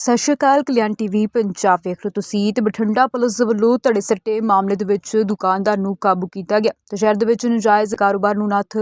ਸਤਿ ਸ਼੍ਰੀ ਅਕਾਲ, ਕਲਿਆਣ ਟੀਵੀ ਪੰਜਾਬ ਵੇਖ ਰਹੇ ਤੁਸੀਂ ਤੇ ਬਠਿੰਡਾ ਪੁਲਿਸ ਵੱਲੋਂ ਧੜੇ ਸੱਟੇ ਮਾਮਲੇ ਦੇ ਵਿੱਚ ਦੁਕਾਨਦਾਰ ਨੂੰ ਕਾਬੂ ਕੀਤਾ ਗਿਆ। ਤੇ ਸ਼ਹਿਰ ਦੇ ਵਿੱਚ ਨਜਾਇਜ਼ ਕਾਰੋਬਾਰ ਨੂੰ ਨੱਥ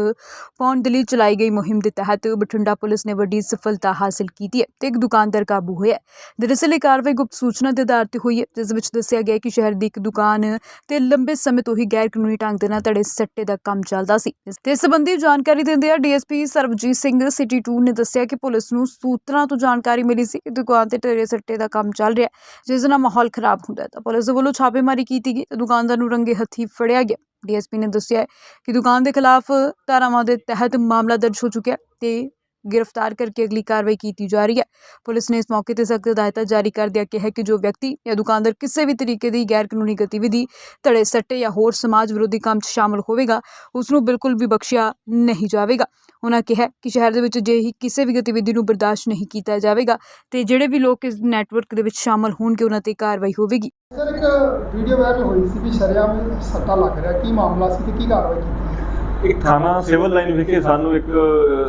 ਪਾਉਣ ਦੇ ਲਈ ਚਲਾਈ ਗਈ ਮੁਹਿੰਮ ਦੇ ਤਹਿਤ ਬਠਿੰਡਾ ਪੁਲਿਸ ਨੇ ਵੱਡੀ ਸਫਲਤਾ ਹਾਸਲ ਕੀਤੀ ਹੈ ਤੇ ਇੱਕ ਦੁਕਾਨਦਾਰ ਕਾਬੂ ਹੋਇਆ ਦਰਅਸਲ ਇਹ ਕਾਰਵਾਈ ਗੁਪਤ ਸੂਚਨਾ ਦੇ ਆਧਾਰ ਤੇ ਹੋਈ ਹੈ, ਜਿਸ ਵਿੱਚ ਦੱਸਿਆ ਗਿਆ ਕਿ ਸ਼ਹਿਰ ਦੀ ਇੱਕ ਦੁਕਾਨ ਤੇ ਲੰਬੇ ਸਮੇਂ ਤੋਂ ਹੀ ਗੈਰ ਕਾਨੂੰਨੀ ਢੰਗ ਦੇ ਨਾਲ ਧੜੇ ਸੱਟੇ ਦਾ ਕੰਮ ਚੱਲਦਾ ਸੀ। ਇਸ ਤੇ ਸੰਬੰਧੀ ਜਾਣਕਾਰੀ ਦਿੰਦੇ ਆ ਡੀਐਸਪੀ ਸਰਬਜੀਤ ਸਿੰਘ ਸਿਟੀ 2 ਨੇ ਦੱਸਿਆ ਕਿ ਪੁਲਿਸ ਨੂੰ ਸੂਤਰਾਂ ਤੋਂ ਜਾਣਕਾਰੀ ਮਿਲੀ ਸੀ ਕਿ ਦੁਕਾਨ ਤੇ ਧੜੇ ਸੱਟੇ ਦਾ ਕੰਮ ਚੱਲ ਰਿਹਾ ਜਿਸ ਨਾਲ ਮਾਹੌਲ ਖਰਾਬ ਹੁੰਦਾ ਹੈ ਤਾਂ ਪੁਲਿਸ ਦੇ ਵੱਲੋਂ ਛਾਪੇਮਾਰੀ ਕੀਤੀ ਗਈ ਤੇ ਦੁਕਾਨਦਾਰ ਨੂੰ ਰੰਗੇ ਹੱਥੀ ਫੜਿਆ ਗਿਆ। ਡੀਐਸਪੀ ਨੇ ਦੱਸਿਆ ਕਿ ਦੁਕਾਨ ਦੇ ਖਿਲਾਫ ਧਾਰਾਵਾਂ ਦੇ ਤਹਿਤ ਮਾਮਲਾ ਦਰਜ ਹੋ ਚੁੱਕਿਆ ਹੈ ਤੇ ਗ੍ਰਿਫਤਾਰ ਕਰਕੇ ਅਗਲੀ ਕਾਰਵਾਈ ਕੀਤੀ ਜਾ ਰਹੀ ਹੈ ਪੁਲਿਸ ਨੇ ਇਸ ਮੌਕੇ ਤੇ ਸਖਤ ਹਦਾਇਤਾਂ ਜਾਰੀ ਕਰਦਿਆਂ ਕਿਹਾ ਕਿ ਜੋ ਵਿਅਕਤੀ ਜਾਂ ਦੁਕਾਨਦਾਰ ਕਿਸੇ ਵੀ ਤਰੀਕੇ ਦੀ ਗੈਰ ਕਾਨੂੰਨੀ ਗਤੀਵਿਧੀ ਧੜੇ ਸੱਟੇ ਜਾਂ ਹੋਰ ਸਮਾਜ ਵਿਰੋਧੀ ਕੰਮ 'ਚ ਸ਼ਾਮਲ ਹੋਵੇਗਾ ਉਸ ਨੂੰ ਬਿਲਕੁਲ ਵੀ ਬਖਸ਼ਿਆ ਨਹੀਂ ਜਾਵੇਗਾ ਉਹਨਾਂ ਕਿਹਾ ਕਿ ਸ਼ਹਿਰ ਦੇ ਵਿੱਚ ਜੇ ਹੀ ਕਿਸੇ ਵੀ ਗਤੀਵਿਧੀ ਨੂੰ ਬਰਦਾਸ਼ਤ ਨਹੀਂ ਕੀਤਾ ਜਾਵੇਗਾ ਤੇ ਜਿਹੜੇ ਵੀ ਲੋਕ ਇਸ ਨੈਟਵਰਕ ਦੇ ਵਿੱਚ ਸ਼ਾਮਲ ਹੋਣਗੇ ਉਹਨਾਂ ਤੇ ਕਾਰਵਾਈ ਹੋਵੇਗੀ ਸਰ ਇੱਕ ਵੀਡੀਓ ਵਾਇਰਲ ਹੋਈ ਸੀ ਕਿ ਸ਼ਰਿਆਮ ਸੱਟਾ ਲੱਗ ਰਿਹਾ ਕੀ ਮਾਮਲਾ ਸੀ ਤੇ ਕੀ ਕਾਰਵਾਈ ਕੀਤੀ ਇੱਕ ਥਾਣਾ ਸਿਵਲ ਲਾਈਨ ਵਿਖੇ ਸਾਨੂੰ ਇੱਕ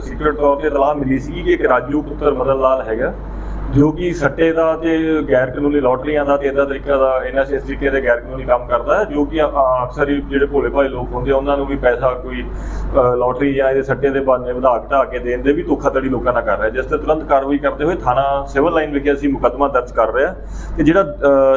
ਸੀਕ੍ਰੀਟ ਤੌਰ ਤੇ ਇਤਲਾਹ ਮਿਲੀ ਸੀ ਕਿ ਇੱਕ ਰਾਜੂ ਪੁੱਤਰ ਮਦਨ ਲਾਲ ਹੈਗਾ। ਜੋ ਕਿ ਸੱਟੇ ਦਾ ਤੇ ਗੈਰ ਕਾਨੂੰਨੀ ਲੋਟਰੀਆਂ ਦਾ ਤੇ ਇਦਾਂ ਤਰੀਕਾ ਦਾ ਇਹਨਾਂ ਇਸ ਤਰੀਕੇ ਦੇ ਗੈਰ ਕਾਨੂੰਨੀ ਕੰਮ ਕਰਦਾ ਹੈ ਜੋ ਕਿ ਅਕਸਰ ਹੀ ਜਿਹੜੇ ਭੋਲੇ ਭਾਲੇ ਲੋਕ ਹੁੰਦੇ ਆ ਉਹਨਾਂ ਨੂੰ ਵੀ ਪੈਸਾ ਕੋਈ ਅ, ਲੋਟਰੀ ਜਾਂ ਇਹਦੇ ਸੱਟੇ ਦੇ ਬਹਾਨੇ ਵਧਾ ਘਟਾ ਕੇ ਦੇਣ ਦੇ ਵੀ ਧੋਖਾਧੜੀ ਲੋਕਾਂ ਨਾਲ ਕਰ ਰਿਹਾ ਜਿਸ ਤੇ ਤੁਰੰਤ ਕਾਰਵਾਈ ਕਰਦੇ ਹੋਏ ਥਾਣਾ ਸਿਵਲ ਲਾਈਨ ਵਿਖੇ ਅਸੀਂ ਮੁਕੱਦਮਾ ਦਰਜ ਕਰ ਰਹੇ ਹਾਂ ਤੇ ਜਿਹੜਾ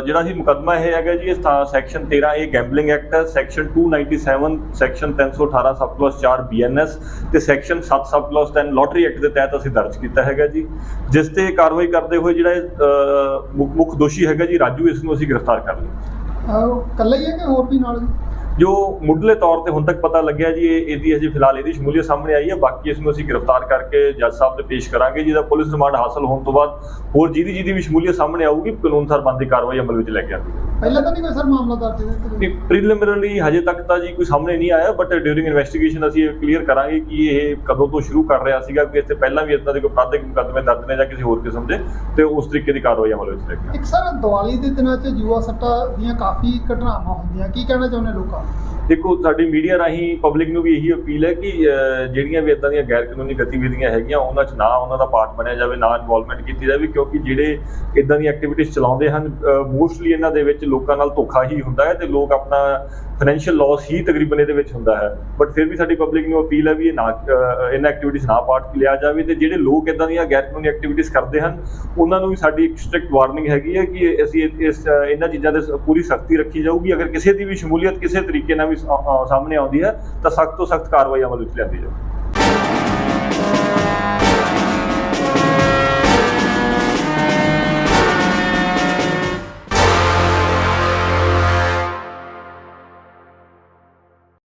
ਜਿਹੜਾ ਅਸੀਂ ਮੁਕੱਦਮਾ ਇਹ ਹੈਗਾ ਜੀ ਇਸ ਸੈਕਸ਼ਨ 13 ਇਹ ਗੈਂਬਲਿੰਗ ਐਕਟ ਹੈ section 297 section 318 sub class 4 BNS ਤੇ section 7 sub class 10 lottery act ਦੇ ਤਹਿਤ ਅਸੀਂ ਦਰਜ ਕੀਤਾ ਹੈਗਾ ਜੀ। ਜਿਸ ਤੇ ਕਾਰਵਾਈ ਕਰਦੇ ਹੋਏ ਜਿਹੜਾ ਮੁੱਖ- ਦੋਸ਼ੀ ਹੈਗਾ ਜੀ, ਰਾਜੂ, ਇਸ ਨੂੰ ਅਸੀਂ ਗ੍ਰਿਫਤਾਰ ਕਰ ਲਿਆ। ਅਹ ਹੀ ਹੈ ਕਿ ਹੋਰ ਵੀ ਨਾਲ? ਜੋ ਮੁੱਢਲੇ ਤੌਰ ਤੇ ਹੁਣ ਤੱਕ ਪਤਾ ਲੱਗਿਆ ਜੀ ਇਹ ਇਹਦੀ ਅਸੀਂ ਫਿਲਹਾਲ ਇਹਦੀ ਸ਼ਮੂਲੀਅਤ ਸਾਹਮਣੇ ਆਈ ਹੈ। ਬਾਕੀ ਇਸ ਨੂੰ ਅਸੀਂ ਗ੍ਰਿਫਤਾਰ ਕਰਕੇ ਜੱਜ ਸਾਹਿਬ ਦੇ ਪੇਸ਼ ਕਰਾਂਗੇ ਜਿਹਦਾ ਪੁਲਿਸ ਰਿਮਾਂਡ ਹਾਸਲ ਹੋਣ ਤੋਂ ਬਾਅਦ ਹੋਰ ਜਿਹਦੀ ਜਿਹਦੀ ਵੀ ਸ਼ਮੂਲੀਅਤ ਸਾਹਮਣੇ ਆਊਗੀ ਕਾਨੂੰਨ ਸਰ ਬੰਦੀ ਕਾਰਵਾਈ ਅਮਲ ਵਿੱਚ ਲੈ ਕੇ ਆਉਂਦੀ ਪਹਿਲਾਂ ਤਾਂ ਨਹੀਂ ਕੋਈ ਸਰ ਮਾਮਲਾ ਦਰਜ ਹੈ? ਪ੍ਰੀਲਿਮਿਨਰੀ ਹਜੇ ਤੱਕ ਤਾਂ ਜੀ ਕੋਈ ਸਾਹਮਣੇ ਨਹੀਂ ਆਇਆ ਬਟ ਡਿਊਰਿੰਗ ਇਨਵੈਸਟੀਗੇਸ਼ਨ ਅਸੀਂ ਇਹ ਕਲੀਅਰ ਕਰਾਂਗੇ ਕਿ ਇਹ ਕਦੋਂ ਤੋਂ ਸ਼ੁਰੂ ਕਰ ਰਿਹਾ ਸੀਗਾ ਕਿ ਤੋਂ ਪਹਿਲਾਂ ਵੀ ਇਦਾਂ ਦੇ ਕੋਈ ਅਪਰਾਧਿਕ ਮੁਕੱਦਮੇ ਦਰਜ ਨੇ ਜਾਂ ਕਿਸੇ ਹੋਰ ਕਿਸਮ ਦੇ ਤੇ ਉਸ ਤਰੀਕੇ ਦੀ ਕਾਰਵਾਈ ਅਮਲ ਵਿੱਚ ਲੈ ਕੇ ਇੱਕ ਸਰ ਦੀਵਾਲੀ ਦੇ ਦਿਨਾਂ 'ਚ ਜੂਆ ਸੱਟਾ ਦੀਆਂ ਕਾਫੀ ਘਟਨਾਵਾਂ ਹੁੰਦੀਆਂ ਕੀ ਕਹਿਣਾ ਚਾਹੁੰਦੇ ਲੋਕਾਂ ਦੇਖੋ, ਸਾਡੀ ਮੀਡੀਆ ਰਾਹੀਂ ਪਬਲਿਕ ਨੂੰ ਵੀ ਇਹੀ ਅਪੀਲ ਹੈ ਕਿ ਜਿਹੜੀਆਂ ਵੀ ਇਦਾਂ ਦੀਆਂ ਗੈਰ ਕਾਨੂੰਨੀ ਗਤੀਵਿਧੀਆਂ ਹੈਗੀਆਂ, ਉਹਨਾਂ 'ਚ ਨਾ ਉਹਨਾਂ ਦਾ ਪਾਰਟ ਬਣਿਆ ਜਾਵੇ, ਨਾ ਇਨਵੋਲਵਮੈਂਟ ਕੀਤੀ ਜਾਵੇ, ਕਿਉਂਕਿ ਜਿਹੜੇ ਇਦਾਂ ਦੀਆਂ ਐਕਟੀਵਿਟੀਜ਼ ਚਲਾਉਂਦੇ ਹਨ ਮੋਸਟਲੀ ਇਹਨਾਂ ਦੇ ਵਿੱਚ ਲੋਕਾਂ ਨਾਲ ਧੋਖਾ ਹੀ ਹੁੰਦਾ ਹੈ ਤੇ ਲੋਕ ਆਪਣਾ ਫਾਈਨੈਂਸ਼ੀਅਲ ਲਾਸ ਹੀ ਤਕਰੀਬਨ ਇਹਦੇ ਵਿੱਚ ਹੁੰਦਾ ਹੈ। ਬਟ ਫਿਰ ਵੀ ਸਾਡੀ ਪਬਲਿਕ ਨੂੰ ਅਪੀਲ ਹੈ ਵੀ ਇਹ ਨਾ ਇਹਨਾਂ ਐਕਟੀਵਿਟੀਜ਼ ਨਾ ਪਾਰਟ ਲਿਆ ਜਾਵੇ ਤੇ ਜਿਹੜੇ ਲੋਕ ਇਦਾਂ ਦੀਆਂ ਗੈਰ ਕਾਨੂੰਨੀ ਐਕਟੀਵਿਟੀਜ਼ ਕਰਦੇ ਹਨ, ਉਹਨਾਂ ਨੂੰ ਵੀ ਸਾਡੀ ਇੱਕ ਸਟ੍ਰਿਕਟ ਵਾਰਨਿੰਗ ਹੈਗੀ ਹੈ ਕਿ ਅਸੀਂ ਇਸ ਇਹਨਾਂ ਚੀਜ਼ਾਂ ਦੇ ਪੂਰੀ ਸਖਤੀ ਰੱਖੀ ਜਾਊਗੀ। ਅਗਰ ਕਿਸੇ ਦੀ ਵੀ ਸ਼ਮੂਲੀਅਤ, ਕਿਸੇ ਤਰੀਕੇ ਨਾਲ ਵੀ ਸਾਹਮਣੇ ਆਉਂਦੀ ਹੈ, ਤਾਂ ਸਖਤ ਤੋਂ ਸਖਤ ਕਾਰਵਾਈ ਅਮਲ ਵਿੱਚ ਲਿਆਂਦੀ ਜਾਵੇ